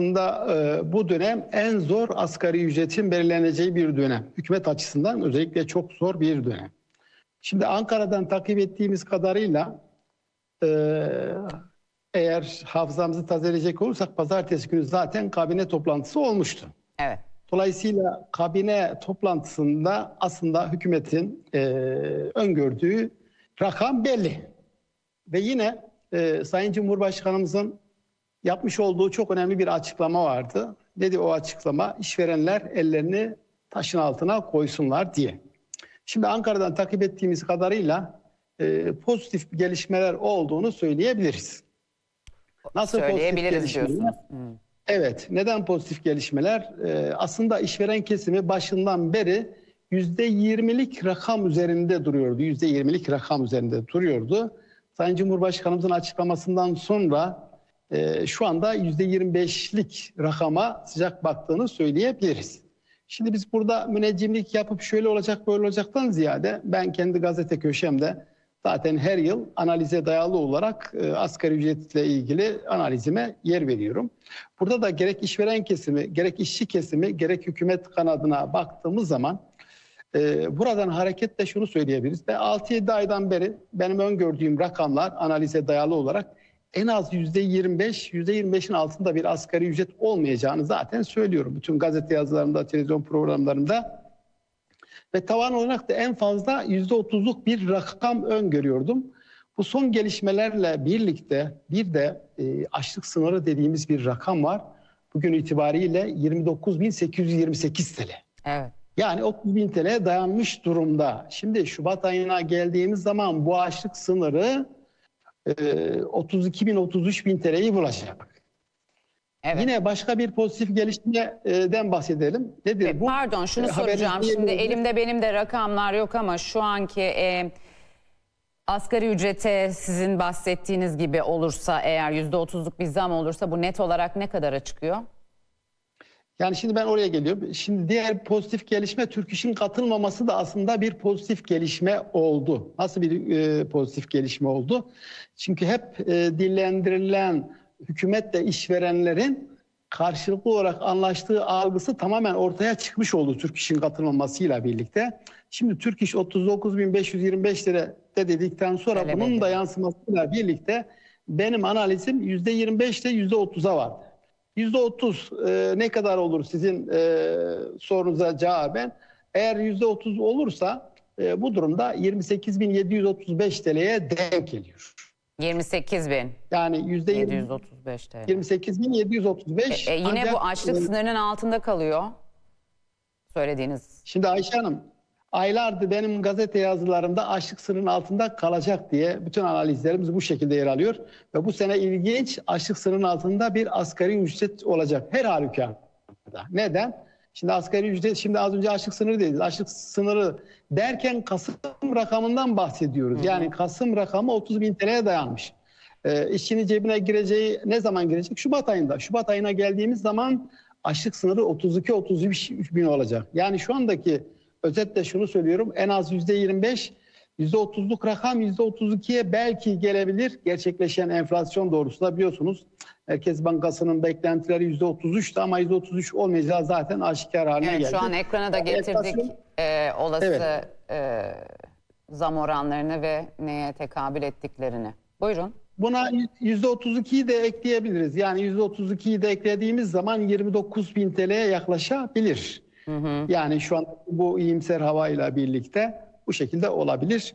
aslında e, bu dönem en zor asgari ücretin belirleneceği bir dönem. Hükümet açısından özellikle çok zor bir dönem. Şimdi Ankara'dan takip ettiğimiz kadarıyla e, eğer hafızamızı tazeleyecek olursak pazartesi günü zaten kabine toplantısı olmuştu. Evet. Dolayısıyla kabine toplantısında aslında hükümetin e, öngördüğü rakam belli. Ve yine e, Sayın Cumhurbaşkanımızın yapmış olduğu çok önemli bir açıklama vardı. Dedi o açıklama işverenler ellerini taşın altına koysunlar diye. Şimdi Ankara'dan takip ettiğimiz kadarıyla e, pozitif gelişmeler olduğunu söyleyebiliriz. Nasıl pozitif Söyleyebiliriz gelişmeler? diyorsunuz. Hı. Evet, neden pozitif gelişmeler? Ee, aslında işveren kesimi başından beri yüzde yirmilik rakam üzerinde duruyordu. Yüzde yirmilik rakam üzerinde duruyordu. Sayın Cumhurbaşkanımızın açıklamasından sonra e, şu anda yüzde yirmi beşlik rakama sıcak baktığını söyleyebiliriz. Şimdi biz burada müneccimlik yapıp şöyle olacak böyle olacaktan ziyade ben kendi gazete köşemde zaten her yıl analize dayalı olarak e, asgari ücretle ilgili analizime yer veriyorum. Burada da gerek işveren kesimi, gerek işçi kesimi, gerek hükümet kanadına baktığımız zaman e, buradan hareketle şunu söyleyebiliriz. Ve 6-7 aydan beri benim öngördüğüm rakamlar analize dayalı olarak en az %25, %25'in altında bir asgari ücret olmayacağını zaten söylüyorum. Bütün gazete yazılarımda, televizyon programlarımda. Ve tavan olarak da en fazla %30'luk bir rakam öngörüyordum. Bu son gelişmelerle birlikte bir de e, açlık sınırı dediğimiz bir rakam var. Bugün itibariyle 29.828 TL. Evet. Yani 30 bin TL'ye dayanmış durumda. Şimdi Şubat ayına geldiğimiz zaman bu açlık sınırı 32 bin 33 bin TL'yi bulacak. Evet. Yine başka bir pozitif gelişmeden bahsedelim. Nedir E, bu? Pardon şunu E, soracağım. Şimdi elimde benim de rakamlar yok ama şu anki e, asgari ücrete sizin bahsettiğiniz gibi olursa eğer %30'luk bir zam olursa bu net olarak ne kadara çıkıyor? Yani şimdi ben oraya geliyorum. Şimdi diğer pozitif gelişme Türk İş'in katılmaması da aslında bir pozitif gelişme oldu. Nasıl bir e, pozitif gelişme oldu? Çünkü hep e, dillendirilen hükümetle işverenlerin karşılıklı olarak anlaştığı algısı tamamen ortaya çıkmış oldu Türk İş'in katılmamasıyla birlikte. Şimdi Türk İş 39.525 lira de dedikten sonra Öyle bunun belli. da yansımasıyla birlikte benim analizim %25 ile %30'a vardı. %30 e, ne kadar olur sizin e, sorunuza cevaben? Eğer %30 olursa e, bu durumda 28.735 TL'ye denk geliyor. 28 bin. Yani %20 735 TL. 28.735. E, yine Ancak, bu açlık e, sınırının altında kalıyor. Söylediğiniz. Şimdi Ayşe Hanım aylardır benim gazete yazılarımda açlık sınırının altında kalacak diye bütün analizlerimiz bu şekilde yer alıyor. Ve bu sene ilginç açlık sınırının altında bir asgari ücret olacak her halükarda. Neden? Şimdi asgari ücret, şimdi az önce açlık sınırı dediniz. Açlık sınırı derken Kasım rakamından bahsediyoruz. Yani Kasım rakamı 30 bin TL'ye dayanmış. Ee, işçinin cebine gireceği ne zaman girecek? Şubat ayında. Şubat ayına geldiğimiz zaman açlık sınırı 32-33 bin olacak. Yani şu andaki özetle şunu söylüyorum. En az %25, %30'luk rakam %32'ye belki gelebilir. Gerçekleşen enflasyon doğrusunda biliyorsunuz. Merkez Bankası'nın beklentileri %33'tü ama %33 olmayacağı zaten aşikar haline Evet geldi. şu an ekrana da getirdik Enflasyon- e, olası Evet. e, zam oranlarını ve neye tekabül ettiklerini. Buyurun. Buna %32'yi de ekleyebiliriz. Yani %32'yi de eklediğimiz zaman 29 bin TL'ye yaklaşabilir. Yani şu an bu iyimser havayla birlikte bu şekilde olabilir.